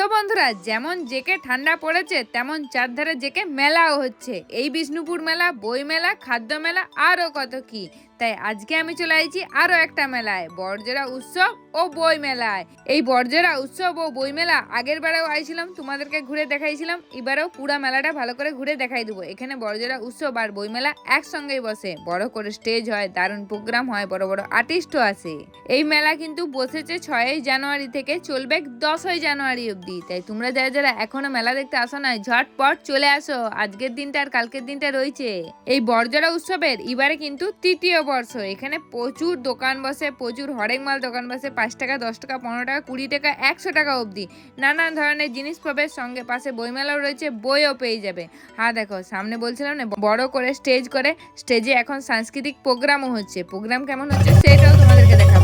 তো বন্ধুরা, যেমন জেকে ঠান্ডা পড়েছে, তেমন চারধারে জেকে মেলাও হচ্ছে। এই বিষ্ণুপুর মেলা, বই মেলা, খাদ্য মেলা, আরও কত কি। তাই আজকে আমি চলে আইছি আরও একটা মেলায় বড়জোড়া উৎসব ও বই মেলায়। এই বর্জরা উৎসব ও বই মেলা আগের বারেও আইছিলাম, তোমাদেরকে ঘুরে দেখাইছিলাম, এবারেও পুরা মেলাটা ভালো করে ঘুরে দেখাই দেবো। এখানে বর্জরা উৎসব আর বই মেলা একসঙ্গেই বসে, বড় করে স্টেজ হয়, দারুণ প্রোগ্রাম হয়, বড় বড় আর্টিস্টও আসে এই মেলা কিন্তু বসেছে ছয়ই জানুয়ারি থেকে চলবে দশই জানুয়ারি অবধি। তাই তোমরা যারা যারা এখনও মেলা দেখতে আসো না ঝটপট চলে আসো। আজকের দিনটা আর কালকের দিনটা রয়েছে। এই বর্জরা উৎসবের এবারে কিন্তু তৃতীয় বর্ষ এখানে প্রচুর দোকান বসে, প্রচুর হরেক মাল দোকান বসে, পাঁচ টাকা, দশ টাকা, পনেরো টাকা, কুড়ি টাকা, একশো টাকা অবধি। নানান ধরনের জিনিস পাবে সঙ্গে পাশে বইমেলাও রয়েছে, বইও পেয়ে যাবে। হ্যাঁ দেখো, সামনে বলছিলাম না, বড় করে, স্টেজ করে, স্টেজে এখন সাংস্কৃতিক প্রোগ্রামও হচ্ছে। প্রোগ্রাম কেমন হচ্ছে, সেটাও তোমাদেরকে দেখাবো।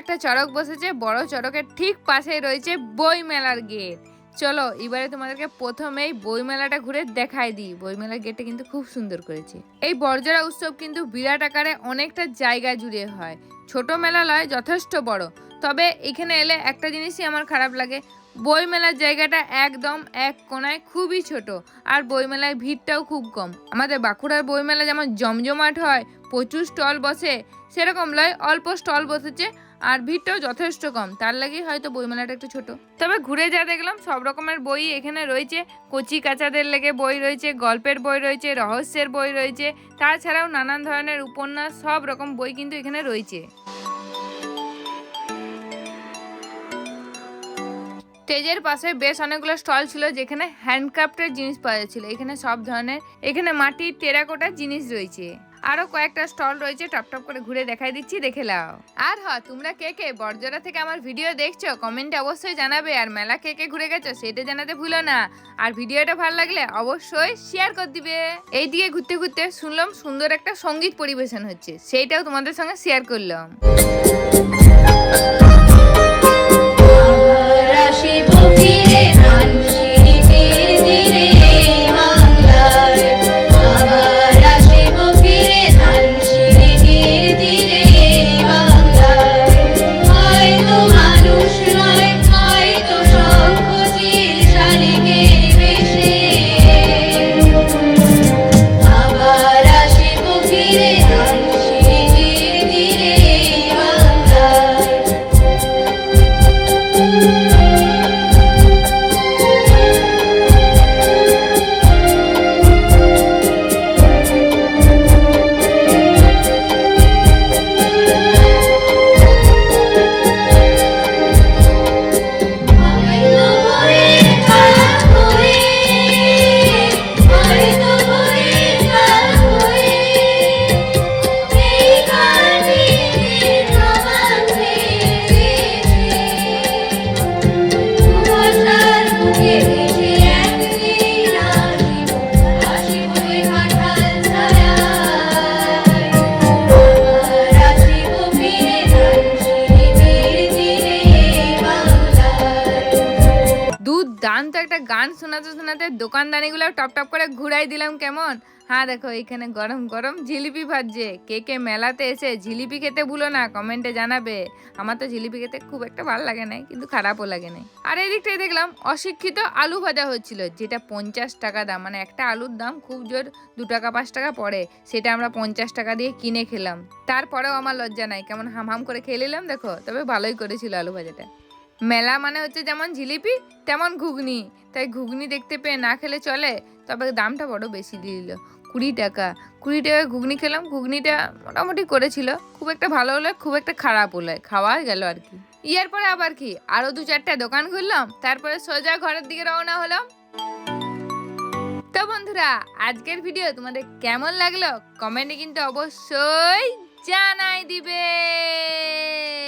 একটা চড়ক বসেছে, বড় চড়কের ঠিক পাশেই রয়েছে বই মেলার গেট। চলো, এবারে তোমাদেরকে প্রথমেই বই মেলাটা ঘুরে দেখাই দিই। বই মেলার গেটটা কিন্তু খুব সুন্দর করেছে। এই বর্জরা উৎসব কিন্তু বিরাট আকারে অনেকটা জায়গা জুড়ে হয়। ছোট মেলা যথেষ্ট বড়। তবে এখানে এলে একটা জিনিসই আমার খারাপ লাগে বই মেলার জায়গাটা একদম এক কোনায় খুবই ছোট, আর বই মেলায় ভিড়টাও খুব কম। আমাদের বাঁকুড়ার বই মেলা যেমন জমজমাট হয়, প্রচুর স্টল বসে, সেরকম লয় অল্প স্টল বসেছে আর ভিড়টাও যথেষ্ট কম। তার লাগেই হয়তো বইমেলাটা একটু ছোট। তবে ঘুরে যা দেখলাম, সব রকমের বই এখানে রয়েছে। কচি কাচাদের লেগে বই রয়েছে, গল্পের বই রয়েছে, রহস্যের বই রয়েছে। তাছাড়াও নানান ধরনের উপন্যাস, সব রকম বই কিন্তু এখানে রয়েছে। স্টেজের পাশে বেশ অনেকগুলো স্টল ছিল, যেখানে হ্যান্ডক্রাফটের জিনিস পাওয়া যাচ্ছিল। এখানে সব ধরনের, এখানে মাটির টেরাকোটার জিনিস রয়েছে। আরও কয়েকটা স্টল রয়েছে, টপ টপ করে ঘুরে দেখাই দিচ্ছি, দেখে লাও আর হ তোমরা কে কে বড়জোড়া থেকে আমার ভিডিও দেখছ কমেন্টে অবশ্যই জানাবে। আর মেলা কে কে ঘুরে গেছো, সেটা জানাতে ভুলো না। আর ভিডিওটা ভালো লাগলে অবশ্যই শেয়ার করে দিবে। এই দিকে ঘুরতে ঘুরতে শুনলাম সুন্দর একটা সংগীত পরিবেশন হচ্ছে, সেইটাও তোমাদের সঙ্গে শেয়ার করলাম। দুর্দান্ত একটা গান শোনাতে শোনাতে দোকানদানিগুলো টপ টপ করে ঘুরাই দিলাম কেমন? হ্যাঁ দেখো এখানে গরম গরম জিলিপি ভাজছে। কে কে মেলাতে এসে জিলিপি খেতে ভুলো না, কমেন্টে জানাবে। আমার তো জিলিপি খেতে খুব একটা ভালো লাগে না কিন্তু খারাপও লাগে না আর এই দিকটায় দেখলাম, অশিক্ষিত আলু ভাজা হচ্ছিল, যেটা পঞ্চাশ টাকা দাম মানে একটা আলুর দাম খুব জোর দু টাকা, পাঁচ টাকা পড়ে। সেটা আমরা পঞ্চাশ টাকা দিয়ে কিনে খেলাম। তারপরেও আমার লজ্জা নাই, কেমন হাম হাম করে খেয়ে নিলাম, দেখো, তবে ভালোই করেছিল আলু ভাজাটা। মেলা মানে হচ্ছে যেমন জিলিপি, তেমন ঘুগনি। তাই ঘুগনি দেখতে পেয়ে না খেলে চলে, তবে দামটা বড় বেশি দিয়ে দিল। কুড়ি টাকা। কুড়ি টাকা ঘুগনি খেলাম। ঘুগনিটা মোটামুটি করেছিল। খুব একটা ভালো হলে, খুব একটা খারাপ হলে। খাওয়া গেল আর কি। ইয়ার পরে আবার কি? আরও দু চারটা দোকান খুললাম তারপরে সোজা ঘরের দিকে রওনা হলাম। তো বন্ধুরা, আজকের ভিডিও তোমাদের কেমন লাগল? কমেন্টে কিন্তু অবশ্যই জানাই দিবে।